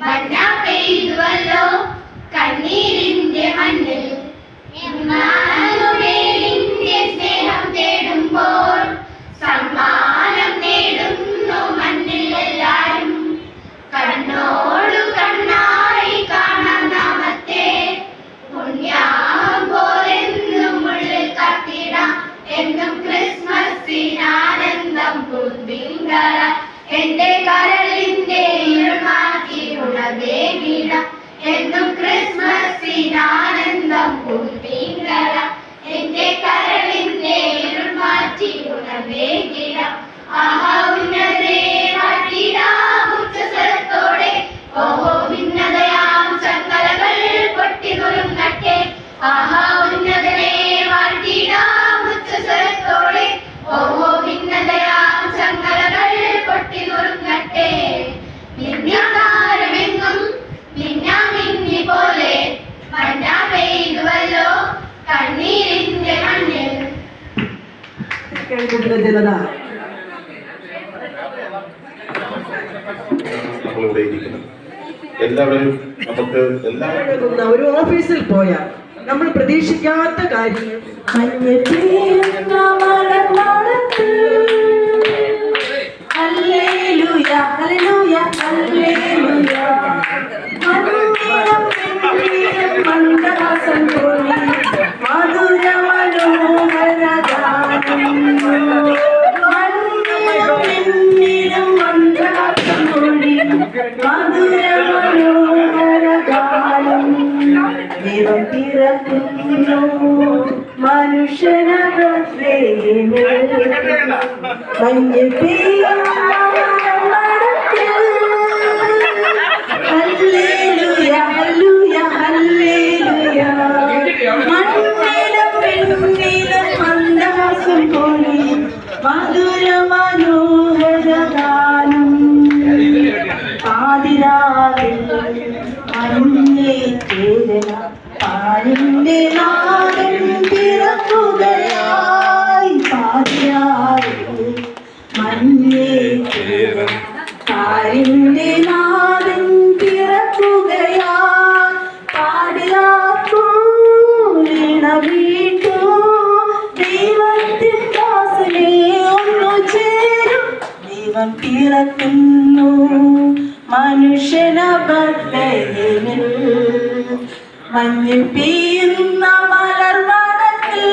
മഞ്ഞ പെയ്തുവല്ലോ കണ്ണീരിന്റെ മണ്ണിൽ കേൾക്കുന്ന ജനത എല്ലാവരും നമുക്ക് ഒരു ഓഫീസിൽ പോയാൽ നമ്മൾ പ്രതീക്ഷിക്കാത്ത കാര്യങ്ങൾ. மஞ்சு பெய்யும் மதுர மனோகரகானம் ஆதிராவில் அருளே தேரலாம் പാടിന്റെ നാടൻ പിറക്കുകയായി പാടിയായി മഞ്ഞേ പാടിന്റെ നാടൻ പിറക്കുകയാ പാടിയാക്കൂണ വീട്ടു ദൈവത്തിൻ ദാസനെ ഒന്നു ചേരും. ദൈവം പിറക്കുന്നു. മനുഷ്യന ബദ്ധയിൽ മഞ്ഞിൻ പീയുന്ന മലർ മടത്തിൽ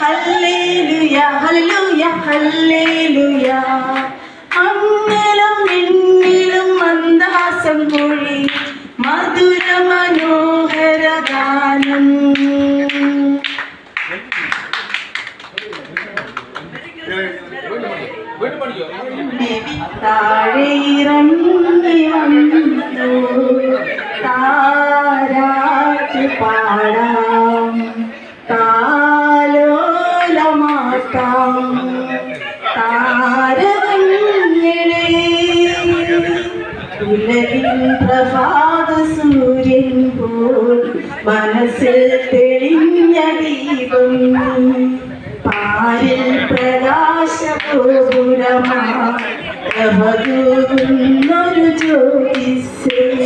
hallelujah. I don't going to be safe.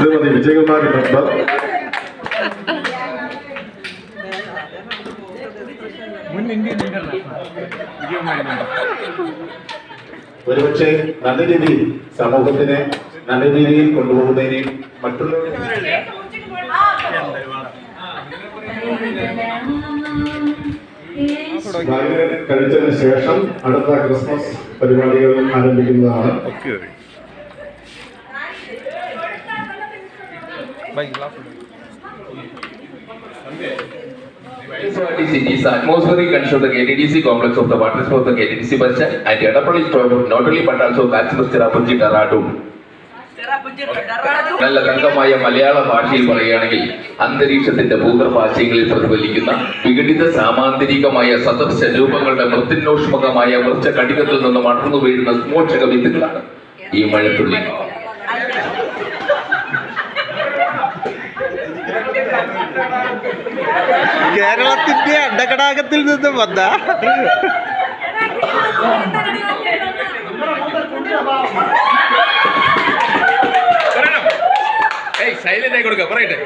Shrimati Vijayakumari member ഒരുപക്ഷെ നല്ല രീതിയിൽ സമൂഹത്തിനെ നല്ല രീതിയിൽ കൊണ്ടുപോകുന്നതിനെയും മറ്റുള്ളവരെ കഴിച്ചതിന് ശേഷം അടുത്ത ക്രിസ്മസ് പരിപാടികൾ ആരംഭിക്കുന്നതാണ്. നല്ല തങ്കമായ മലയാള ഭാഷയിൽ പറയുകയാണെങ്കിൽ അന്തരീക്ഷത്തിന്റെ ഭൂഗർഭാശയങ്ങളിൽ പ്രതിഫലിക്കുന്ന വിഘടിത സാമാന്തരികമായ സദൃശ രൂപങ്ങളുടെ മൃത്യുന്നോഷ്മകമായ വൃക്ഷ കടികത്തിൽ നിന്ന് മടർന്നു വീഴുന്ന സ്മോക്ഷക വിദ്യകളാണ് ഈ മഴത്തുള്ളി. കേരളത്തിന്റെ അണ്ടകടാകത്തിൽ നിന്ന് വന്ന സൈലന്റ് ആയി കൊടുക്ക പറയട്ടെ.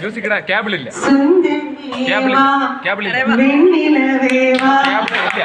മ്യൂസിക് ഇടാ ക്യാബിളില്ല. സുന്ദരിയേവാ, കേബിളില്ല കേബിളില്ല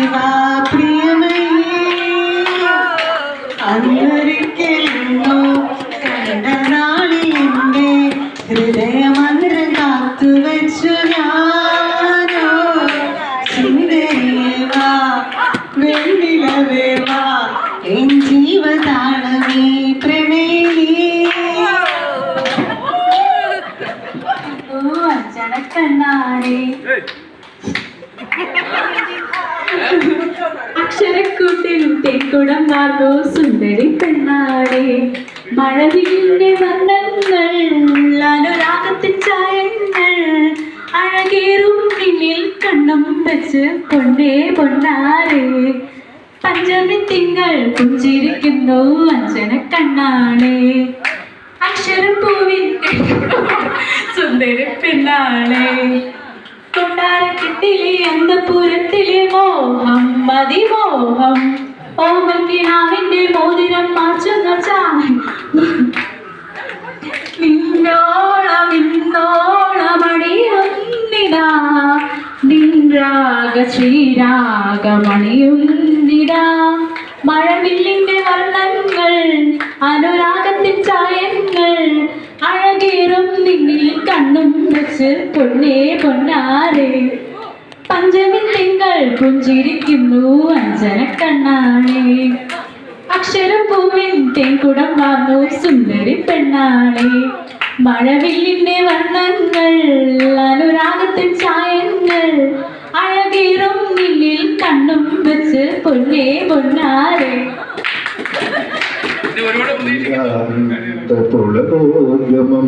അഞ്ചനക്കണ്ണാടേ അക്ഷരക്കൂട്ടിൽ തെക്കുടം വാർന്നു സുന്ദരി പെണ്ണാടെ. മഴവില്ലിന്റെ വർണങ്ങൾ അനുരാഗത്തിൻ ചായങ്ങൾ. അഴകേറും പിന്നിൽ കണ്ണും വെച്ച് പൊന്നേ പൊന്നാരെ. പഞ്ചമി തിങ്കൾ പുഞ്ചിരിക്കുന്നു അഞ്ചന കണ്ണാളെ അക്ഷരം പൂവിൻ സുന്ദരി പെണ്ണാളെ കൊണ്ടാരക്കെട്ടിലെ അന്തപുരത്തിലെ മോഹം മതിമോഹം ഓമക്കിനാവിന്റെ മോതിരം മാറ്റുന്ന ചായ നിന്നോളം ഇന്നോളമണിയുന്നിടാ നിൻരാഗ ശ്രീരാഗമണിയുന്നിടാ. മഴവില്ലിന്റെ വർണങ്ങൾ അനുരാഗത്തിൻ ചായങ്ങൾ നിന്നിൽ കണ്ണും വെച്ച് പൊന്നേ പൊന്നാരെ പഞ്ചമി തിങ്കൾ പുഞ്ചിരിക്കുന്നു അഞ്ജന കണ്ണാണേ അക്ഷരം പൂവിൻ തെങ്കുടം വാർന്നു സുന്ദരി പെണ്ണാണേ. മഴവില്ലിന്റെ വർണങ്ങൾ അനുരാഗത്തിൻ ചായങ്ങൾ അഴകീറും നിന്നിൽ കണ്ണും വെച്ച് പൊന്നേ പൊന്നാരെ പുളകോഗമം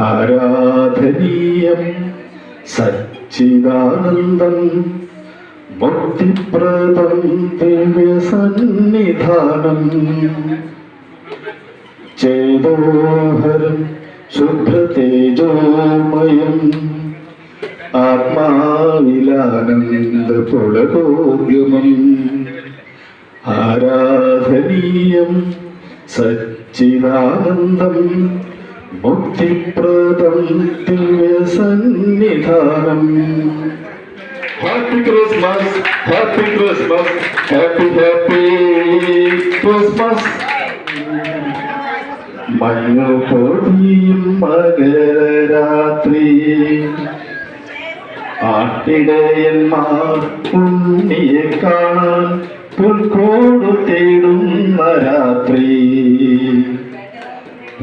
ആരാധനീയം സച്ചിദാനന്ദം മുക്തിപ്രദം ദിവ്യസന്നിധാനം ചേതോഹരം ശുഭ്രതേജോമയം ആത്മാവിലാനന്ദ പുളകോഗമം ആരാധനീയം സച്ചിദാനന്ദം മുക്തിപ്രദം ദിവ്യസന്നിധാനം happy Christmas happy Christmas happy happy Christmas മഞ്ഞു പൊടിയും മകരരാത്രി ആട്ടിടയന്മാർ ഉണ്ണിയെ കാണാൻ പുൽക്കോട് തേടുന്ന രാത്രി.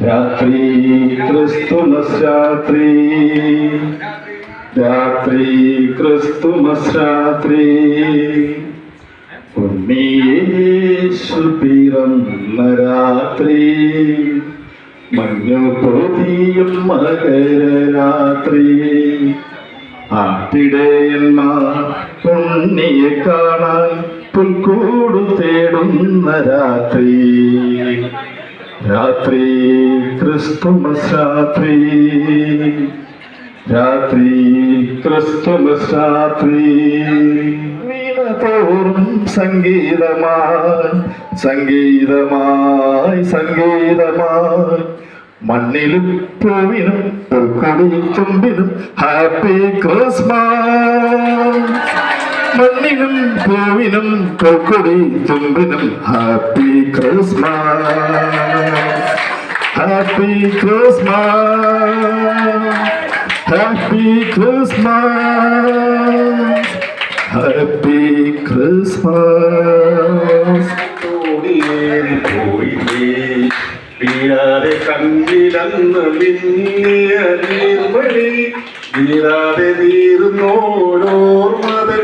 രാത്രി ക്രിസ്തുമസ് രാത്രി രാത്രി ക്രിസ്തുമസ് രാത്രി ഉണ്ണിയേശു പിറന്ന രാത്രി. മഞ്ഞു പൊതിയും മകരരാത്രി ആട്ടിടയന്മാർ ഉണ്ണിയെ കാണാൻ പുൽക്കൂടു തേടുന്ന രാത്രി. രാത്രി ക്രിസ്തുമസ് രാത്രി രാത്രി ക്രിസ്തുമസ് രാത്രി വീണതോറും സംഗീതമായി സംഗീതമായി സംഗീതമായി. മണ്ണിലും പൂവിനും പൂക്കൊടിയും തുമ്പിനും ഹാപ്പി ക്രിസ്മസ്. മണ്ണിനും പൂവിനും പൂക്കൊടി തുമ്പിനും happy Christmas happy Christmas happy Christmas happy Christmas തോടിയേറി പോയില്ലേ? വീഴാതെ കണ്ണിലന്ന്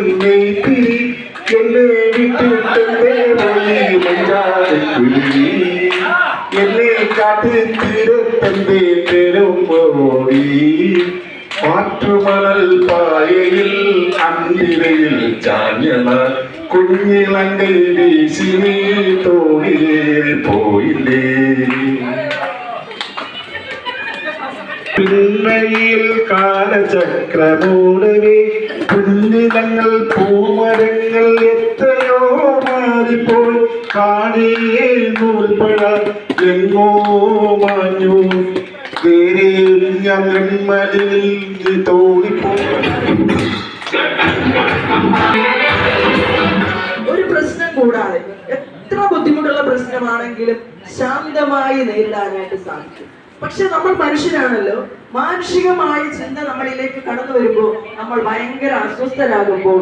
നീർന്നോരോർമതൻ നെയ്ത്തിരി എന്നെ വിട്ടിട്ടെന്തേ പോയി മഞ്ചാടിക്കുഴി എന്നെ കാട്ടി തീരത്തെന്തേ തെരുമ്പോടി മാറ്റുമണൽ പായയിൽ അന്തിരയിൽ ചാഞ്ഞണ കുഞ്ഞിളങ്കൈ വീശി നീ തോണിയേറി പോയില്ലേ പിന്നയിൽ കാലചക്രമൂടവേ പുല്ലിനങ്ങൾ പൂമരങ്ങൾ എത്രയോ മാറിപ്പോയി. കാണിയേ നൂൽപ്പഴ എങ്ങോ മാഞ്ഞു. ഞാൻ നെമ്മലിൽ തോന്നിപ്പോയി ഒരു പ്രശ്നം കൂടാതെ എത്ര ബുദ്ധിമുട്ടുള്ള പ്രശ്നമാണെങ്കിലും ശാന്തമായി നേരിടാനായിട്ട് സാധിക്കും. പക്ഷെ നമ്മൾ മനുഷ്യരാണല്ലോ. മാനുഷികമായ ചിന്ത നമ്മളിലേക്ക് കടന്നു വരുമ്പോൾ നമ്മൾ ഭയങ്കര അസ്വസ്ഥരാകുമ്പോൾ